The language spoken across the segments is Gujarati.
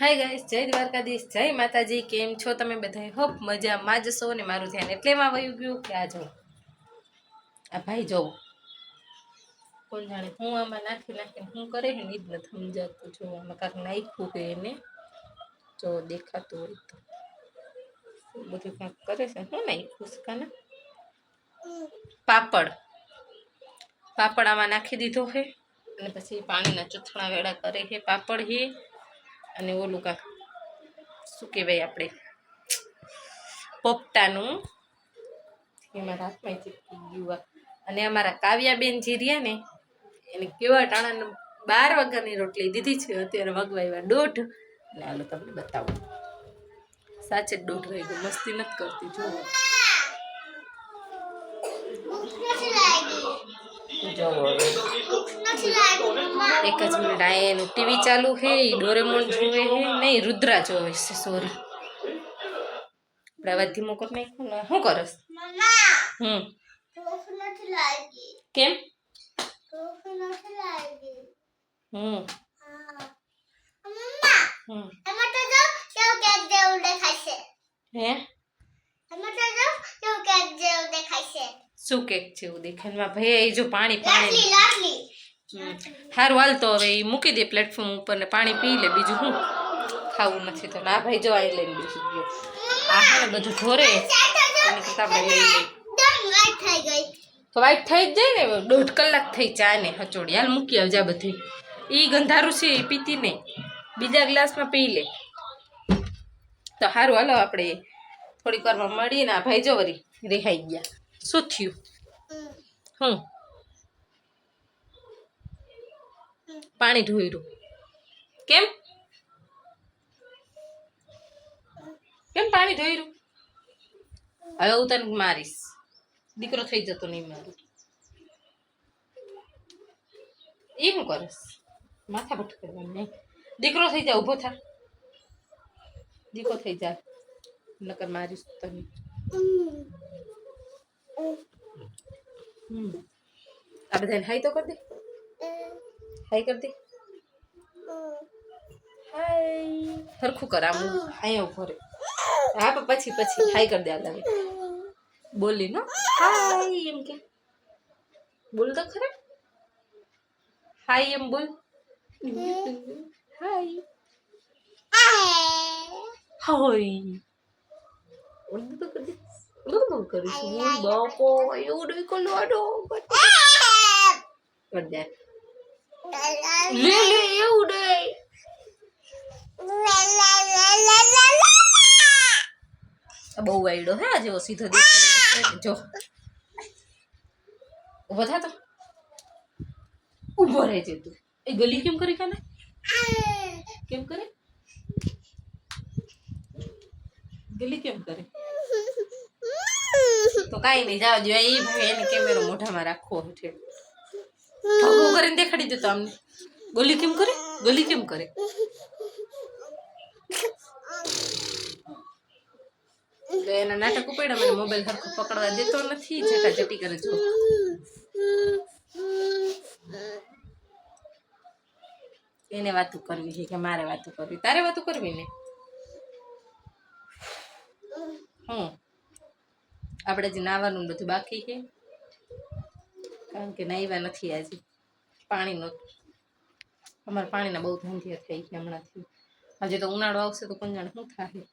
હાય ગાઈસ જય દ્વારકાધીશ, જય માતાજી, કેમ છો તમે બધા હોપ મજામાં જ છો ને મારું ધ્યાન એટલેમાં વયું ગયું કે આ જો, આ ભાઈ જોવો કોણ જાણે હું આમાં નાખી નાખીને હું કરે છે ને એ જ નથી સમજાતું જો, આમાં કાંઈક નાખ્યું કે એને, જો દેખાતું હોય તો. બધું કાંઈક કરે છે શું નાખ્યું છે કાના? પાપડ. પાપડ આમાં નાખી દીધો છે. અને પછી પાણીના ચૂથણા વેડા કરે છે પાપડ છે અને ઓલું કાંક, શું કહેવાય આપણે? પોપટાનું, એમાં હાથમાં ચીપકી ગયું અને અમારા કાવ્યાબેન જે રહ્યા ને, એને કેવા ટાણાને બાર વાગ્યાની રોટલી દીધી છે, અત્યારે વગવાવ્યા દોઢ. અને હાલો તમને બતાવું. સાચે જ દોઢ રહી ગયું, મસ્તી નથી કરતી, જો. હવે. એક જ મિનિટ આ એનું ટીવી ચાલુ છે ઈ ડોરેમોન જોવે છે. નહીં રુદ્રા જોવે છે સોરી. આપણે અવાજ ધીમો કરી નાખ્યો ને. શું કરસ હમ. કેમ? હમ. હમ. હે? શું કેક છે. એવું દેખાય? એમાં ભાઈ એ જો પાણી પાણી હમ. હારું હાલ તો હવે એ મૂકી દે પ્લેટફોર્મ ઉપર ને પાણી પી લે બીજું શું ખાવું નથી તો ના ભાઈ જો આ લઈને બેસી ગયો. આ હે ને બધું ધોરે એની કરતાં આપણે લઈ લઈએ. તો વાઈટ થઈ જ જાય ને દોઢ કલાક થઈ ચા ને હચોડી. હાલ મૂકી આવજા બધી એ ગંધારું છે એ પીતી નહીં. બીજા ગ્લાસમાં પી લે. તો સારું હાલો આપણે થોડીક વારમાં મળીને આ ભાઈ જો વરી રેહાઈ ગયા. શું થયું? હું? પાણી ઢોયરું કેમ? કેમ પાણી ઢોયરું હવે હું તને મારીશ. દીકરો થઈ જતો નહીં મારું. એ શું કરીશ? માથા પટ કરવાનું નહીં. દીકરો થઈ જાય ઊભો થા. દીકરો થઈ જા. નકર મારીશ તને. આ બધાને હાઈ તો કરી દે. હાઈ કર દે હાય સરખું કર આમ અહીંયા ઊભો રે હા પણ પછી પછી. હાય કર દે આ લાગે. બોલી નો? હાય એમ કે. બોલ તો ખરા. હાય એમ બોલ. હાય હાય તો કરી દે. તો કરીશું હું બાપો એવું નહીં કરવાનો કર દે. લે લે એવું નહીં બહુ વાયડો હે આજે સીધો દેખાય. જો. ઊભો થા તો. ઊભો રહેજે તું. એ ગલી કેમ કરી કાને? કેમ કરે? ગલી કેમ કરે? તો કાંઈ નહીં જાવ જો એ ભાઈ એને કેમેરો મોઢામાં રાખવો છે ધગો કરીને દેખાડી દેતો અમને ગોલી કેમ કરે? ગોલી કેમ કરે? તો એના નાટક ઉપાડ્યા, મને મોબાઈલ સરખો પકડવા દેતો નથી જટા જટી કરે છો. એને વાતું કરવી છે કે મારે વાતું કરવી? તારે વાતું કરવી ને? હમ આપણે જે નાવાનું બધું બાકી છે કારણ કે નાહ્યા નથી આજે. પાણી નહોતું અમારે પાણીના બહુ ધંધિયા થઈ ગયા હમણાંથી. હજુ તો ઉનાળો આવશે તો કોણ જાણે શું થાય.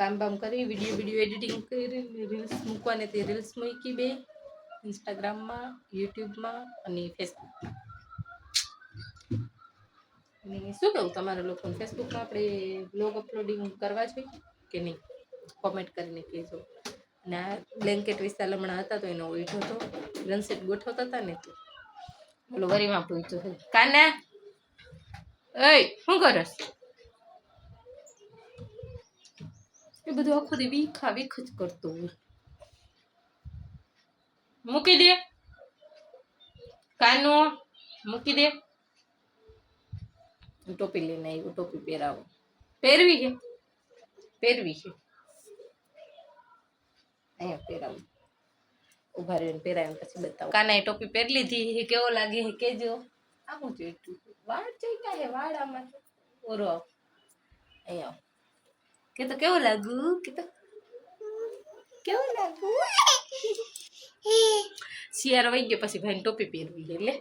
કામ બામ કરી વીડિયો વીડિયો એડિટિંગ કરી રીલ્સ મૂકવાને તે રીલ્સ મૂકી બે ઇન્સ્ટાગ્રામમાં યુટ્યુબમાં અને ફેસબુકમાં અને શું કહું તમારા લોકોને? ફેસબુકમાં આપણે બ્લોગ અપલોડિંગ કરવા જોઈએ કે નહીં? કોમેન્ટ કરીને કહેજો. અને આ બ્લેન્કેટ વિસ્તાર હમણાં હતા તો એનો ઉઠો હતો. રનસેટ ગોઠવતા હતા ને તો બોલો વરીમાં પૂછ્યું છે કાના? એય, શું કરસ? એ બધું આખો દી વીખા, વીખ જ કરતો હોય. મૂકી દે. કાનો, મૂકી દે. ટોપી લઈને આવ્યું, ટોપી પહેરાવો. પહેરવી છે? પહેરવી છે. અહીંયા પહેરાવું. ઊભા રહીને પહેરાવીને પછી બતાવું. કાનાએ ટોપી પહેરી લીધી હે કેવો લાગે હે કેજો. આવું જોઈતું વાળ ચઈકા હે વાળ આમાં ઓરો. અહીંયા. કે તો કેવું લાગુ? કે તો કેવું લાગુ? શિયાળો વહી ગયો પછી ભાઈને ટોપી પહેરવી લે લે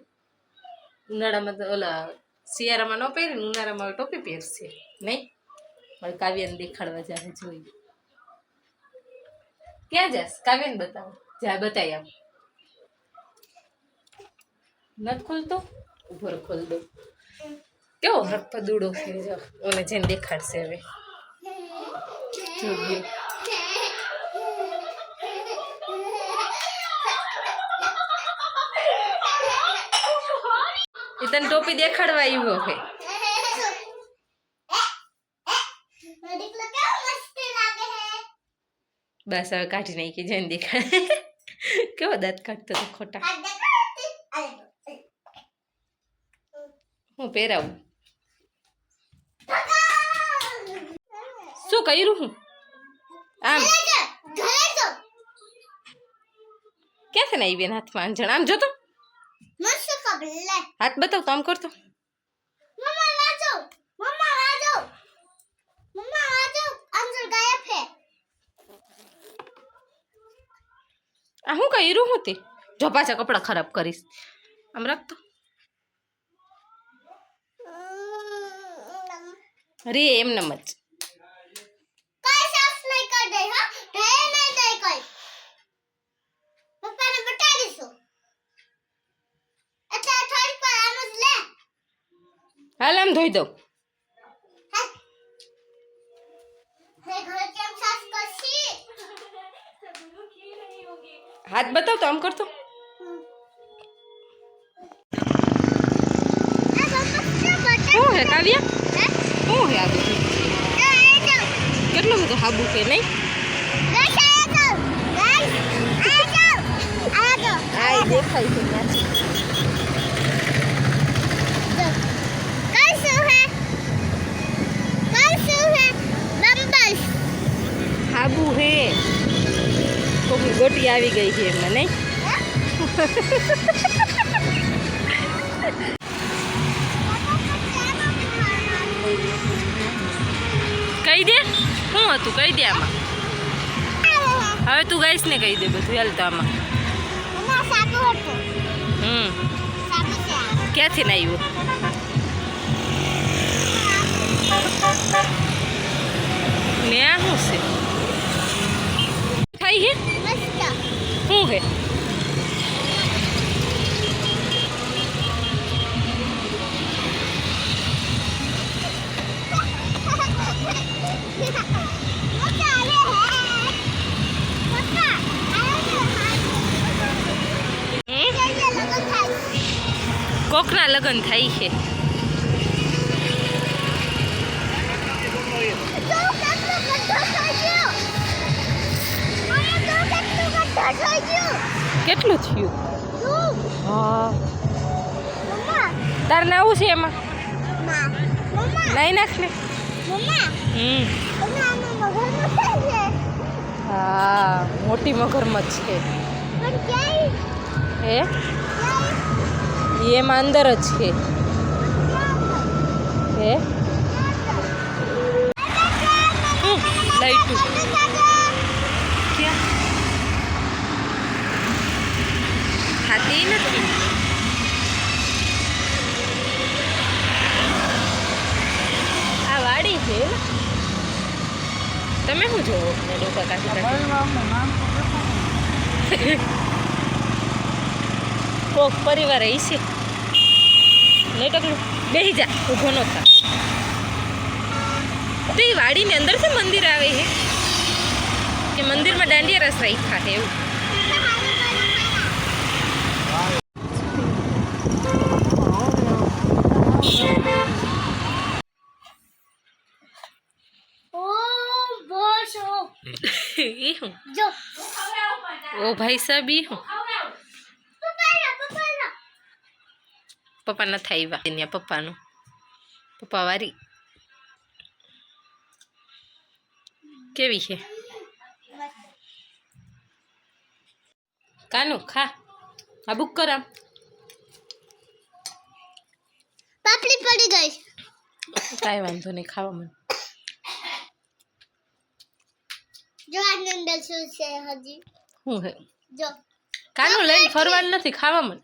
ઉનાળામાં તો ઓલા શિયાળામાં ન પહેરીને ઉનાળામાં ટોપી પહેરશે નહીં? મારે કાવ્યાને દેખાડવા જાય જોઈએ ક્યાં જાસ કાવ્યાને બતાવો જા બતાવી આપ નથી ખુલતો ઊભો રહો, ખોલ દો કેવો હરફદુડો છે જો ઓને જેને દેખાડશે હવે જો ગયો. એ તને ટોપી દેખાડવા આવ્યો છે બસ હવે કાઢી નાખી જેને દેખાડે કેવો દાંત કાઢતો હતો ખોટા. હું પહેરાવું. શું કર્યું હું? આમ. ક્યાંથી ને આવી બેન હાથમાં જણા આમ જોતો હાથ બતાવ તો આમ કરતો. આ હું કર્યું હું તે? જો પાછા કપડાં ખરાબ કરીશ. આમ રાખતો રે એમ નમ જ હાલ આમ ધોઈ દઉં. હાથ બતાવ તો આમ કરતો. શું હે કાવ્યા? શું હે આ બધું કેટલું બધું હાબુ કે નહીં? દેખાય છે ત્યાંથી. આવી ગઈ છે મને નહીં? કહી દે? શું હતું? કહી દે આમાં. હવે તું ગઈશ ને કહી દે બધું. હાલ તો આમાં. હમ. ક્યાંથી ને આવ્યું ને આ શું છે? થઈ હે? શું હે કોકના લગ્ન થાય છે. કેટલું થયું? હા. તારે નાવું છે એમાં? લઈ નાખ ને. હા મોટી મગરમચ્છ છે. હે? એમાં અંદર જ છે. હે? લાઈટું ખાતી નથી. આ વાડી છે. તમે શું જોવો ને ડોકા? કોક પરિવાર એ છે. નહીં ટકલું બેસી જા ઊભો ન થા. તો એ વાડીની અંદરથી મંદિર આવે છે. કે મંદિરમાં દાંડિયા રસ રાખ્યા છે એવું. હું ઓ ભાઈ સાહેબ ઈ હું? પપ્પા નથી આવ્યા ત્યાં પપ્પાનું. પપ્પા વારી. કેવી છે? કાનું ખા. આ બુક કર આમ. પાપડી પડી ગઈ. કાંઈ વાંધો નહીં ખાવા મને. જો આની અંદર શું છે હજી? હું હે? જો. કાનું લઈને ફરવાનું નથી ખાવા મને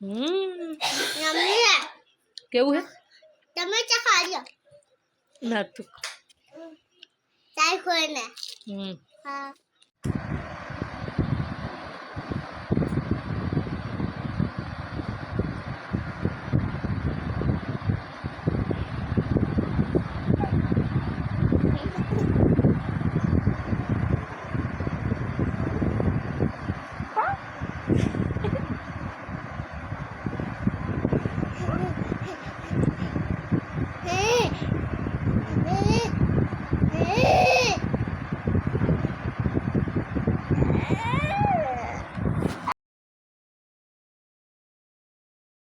હમ. કેવું હે? તમે ચખા લ્યો ના તું ચાય ખોય ને. હમ. હા.